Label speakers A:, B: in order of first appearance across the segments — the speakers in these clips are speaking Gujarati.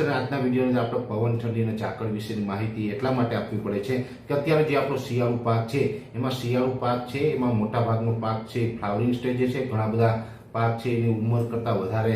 A: આજના વિડીયોની આપણે પવન, ઠંડી અને ઝાકળ વિશેની માહિતી એટલા માટે આપવી પડે છે કે અત્યારે જે આપણો શિયાળુ પાક છે, એમાં શિયાળુ પાક છે, એમાં મોટા ભાગનો પાક છે, ફ્લાવરિંગ સ્ટેજે છે, ઘણા બધા પાક છે, એની ઉંમર કરતાં વધારે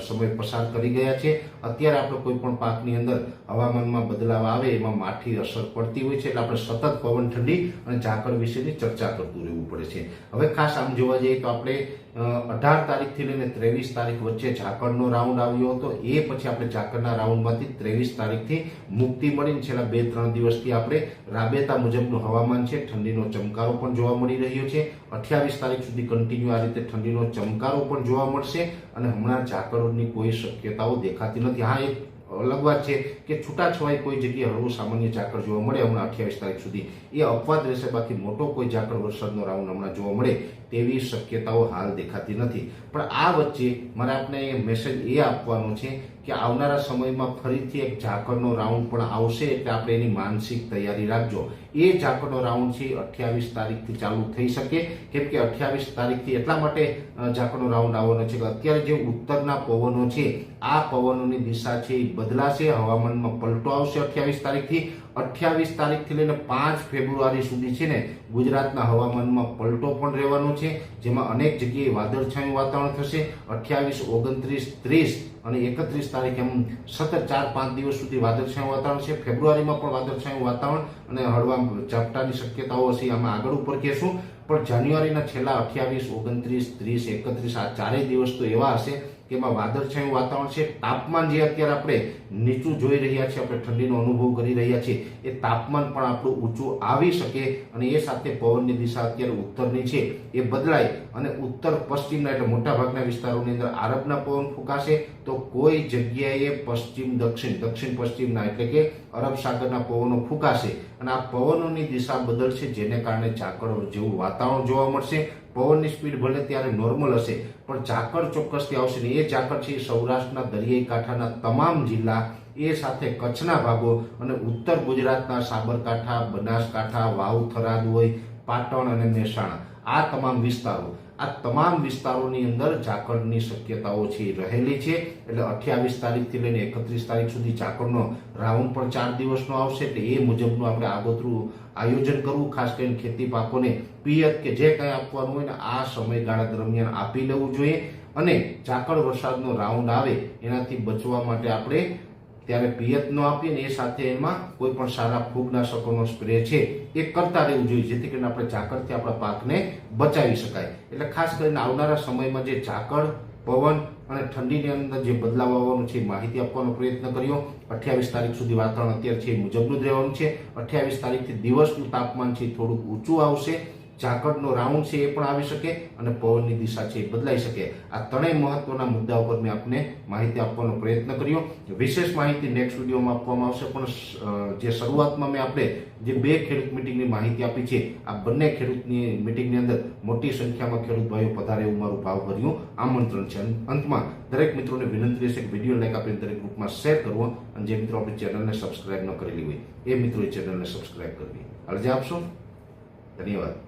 A: સમય પસાર કરી ગયા છે. અત્યારે આપણે કોઈ પણ પાકની અંદર હવામાનમાં બદલાવ આવે એમાં માઠી અસર પડતી હોય છે એટલે આપણે સતત પવન, ઠંડી અને ઝાકળ વિશેની ચર્ચા કરતું રહેવું પડે છે. હવે ખાસ આમ જોવા જઈએ તો આપણે અઢાર તારીખથી લઈને ત્રેવીસ તારીખ વચ્ચે ઝાકળનો રાઉન્ડ આવ્યો હતો. એ પછી આપણે ઝાકળના રાઉન્ડમાંથી ત્રેવીસ તારીખથી મુક્તિ મળીને છેલ્લા બે, ત્રણ દિવસથી આપણે રાબેતા મુજબનું હવામાન છે. ઠંડીનો ચમકારો પણ જોવા મળી રહ્યો છે. અઠ્યાવીસ તારીખ સુધી કન્ટિન્યુ આ રીતે ઠંડીનો ચમકારો પણ જોવા મળશે અને હમણાં ઝાકળની કોઈ શક્યતાઓ દેખાતી નથી. હા એક અલગ વાત છે કે છૂટાછવાય કોઈ જગ્યાએ હળવું સામાન્ય ઝાકળ જોવા મળે હમણાં અઠ્યાવીસ તારીખ સુધી. એ અપવાદ રહેશે, બાકી મોટો કોઈ ઝાકળ વરસાદનો રાઉન્ડ હમણાં જોવા મળે તેવી શક્યતાઓ હાલ દેખાતી નથી. પણ આ વચ્ચે મારે આપને એ મેસેજ એ આપવાનો છે કે આવનારા સમયમાં ફરીથી એક ઝાકળનો રાઉન્ડ પણ આવશે એટલે આપણે એની માનસિક તૈયારી રાખજો. એ ઝાકળનો રાઉન્ડ છે, અઠ્યાવીસ તારીખથી ચાલુ થઈ શકે. કેમ કે અઠ્યાવીસ તારીખથી એટલા માટે ઝાકળનો રાઉન્ડ આવવાનો છે કે અત્યારે જે ઉત્તરના પવનો છે, આ પવનોની દિશા છે એ બદલાશે, હવામાનમાં પલટો આવશે અઠ્યાવીસ તારીખથી. અઠ્યાવીસ તારીખથી લઈને પાંચ ફેબ્રુઆરી સુધી છે ને ગુજરાતના હવામાનમાં પલટો પણ રહેવાનો છે, જેમાં અનેક જગ્યાએ વાદળછાયું વાતાવરણ થશે. અઠ્યાવીસ, ઓગણત્રીસ, ત્રીસ અને એકત્રીસ તારીખ એમ સતત ચાર, પાંચ દિવસ સુધી વાદળછાયું વાતાવરણ છે. ફેબ્રુઆરીમાં પણ વાદળછાયું વાતાવરણ અને હળવા ઝાપટાની શક્યતાઓ હશે. આમાં આગળ ઉપર કહેશું. પણ જાન્યુઆરીના છેલ્લા અઠ્યાવીસ, ઓગણત્રીસ, ત્રીસ, એકત્રીસ આ ચારેય દિવસ તો એવા હશે કે એમાં વાદળછાયું વાતાવરણ છે. તાપમાન જે અત્યારે આપણે નીચું જોઈ રહ્યા છીએ, આપણે ઠંડીનો અનુભવ કરી રહ્યા છીએ, એ તાપમાન પણ આપણું ઊંચું આવી શકે અને એ સાથે પવનની દિશા અત્યારે ઉત્તરની છે. એ બદલાય અને ઉત્તર પશ્ચિમના એટલે મોટાભાગના વિસ્તારોની અંદર આરબના પવન ફૂંકાશે તો કોઈ જગ્યાએ પશ્ચિમ, દક્ષિણ દક્ષિણ પશ્ચિમના એટલે કે અરબ સાગરના પવનો ફૂંકાશે અને આ પવનોની દિશા બદલશે જેને કારણે ઝાકળ જેવું વાતાવરણ જોવા મળશે. પવનની સ્પીડ ભલે ત્યારે નોર્મલ હશે, પણ ઝાકળ ચોક્કસથી આવશે ને એ ઝાકળ છે સૌરાષ્ટ્રના દરિયાઈ કાંઠાના તમામ જિલ્લા, એ સાથે કચ્છના ભાગો અને ઉત્તર ગુજરાતના સાબરકાંઠા, બનાસકાંઠા વાવ થરાદ હોય, પાટણ અને મહેસાણા. આ તમામ વિસ્તારો, આ તમામ વિસ્તારોની અંદર ઝાકળની શક્યતાઓ છે રહેલી છે. એટલે અઠ્યાવીસ તારીખથી લઈને એકત્રીસ તારીખ સુધી ઝાકળનો રાઉન્ડ પણ ચાર દિવસનો આવશે. એટલે એ મુજબનું આપણે આગોતરું આયોજન કરવું, ખાસ કરીને ખેતી પાકોને પિયત કે જે કંઈ આપવાનું હોય ને, આ સમયગાળા દરમિયાન આપી લેવું જોઈએ. અને ઝાકળ વરસાદનો રાઉન્ડ આવે, એનાથી બચવા માટે આપણે ત્યારે પિયત ન આપીએ ને એ સાથે એમાં કોઈ પણ સારા ફૂગનાશકોનો સ્પ્રે છે, એ કરતા રહેવું જોઈએ, જેથી કરીને આપણે ઝાકળથી આપણા પાકને બચાવી શકાય. એટલે ખાસ કરીને આવનારા સમયમાં જે ઝાકળ, પવન અને ઠંડીની અંદર જે બદલાવ આવવાનો છે માહિતી આપવાનો પ્રયત્ન કર્યો. અઠ્યાવીસ તારીખ સુધી વાતાવરણ અત્યારે છે એ મુજબનું જ રહેવાનું છે. અઠ્યાવીસ તારીખથી દિવસનું તાપમાન છે થોડુંક ઊંચું આવશે. ઝાકળનો રાઉન્ડ છે એ પણ આવી શકે અને પવનની દિશા છે એ બદલાઈ શકે. આ ત્રણેય મહત્વના મુદ્દા ઉપર મેં આપને માહિતી આપવાનો પ્રયત્ન કર્યો. વિશેષ માહિતી નેક્સ્ટ વિડીયોમાં આપવામાં આવશે, પણ જે શરૂઆતમાં મેં આપણે જે બે ખેડૂત મિટિંગની માહિતી આપી છે, આ બંને ખેડૂતની મિટિંગની અંદર મોટી સંખ્યામાં ખેડૂત ભાઈઓ પધારે એવું મારું ભાવભર્યું આમંત્રણ છે. અંતમાં દરેક મિત્રોને વિનંતી રહેશે કે વીડિયો લાઈક આપીને દરેક ગ્રુપમાં શેર કરવો અને જે મિત્રો આપણી ચેનલને સબસ્ક્રાઇબ ન કરેલી હોય, એ મિત્રોએ ચેનલને સબસ્ક્રાઇબ કરવી. અરજી આપશો? ધન્યવાદ.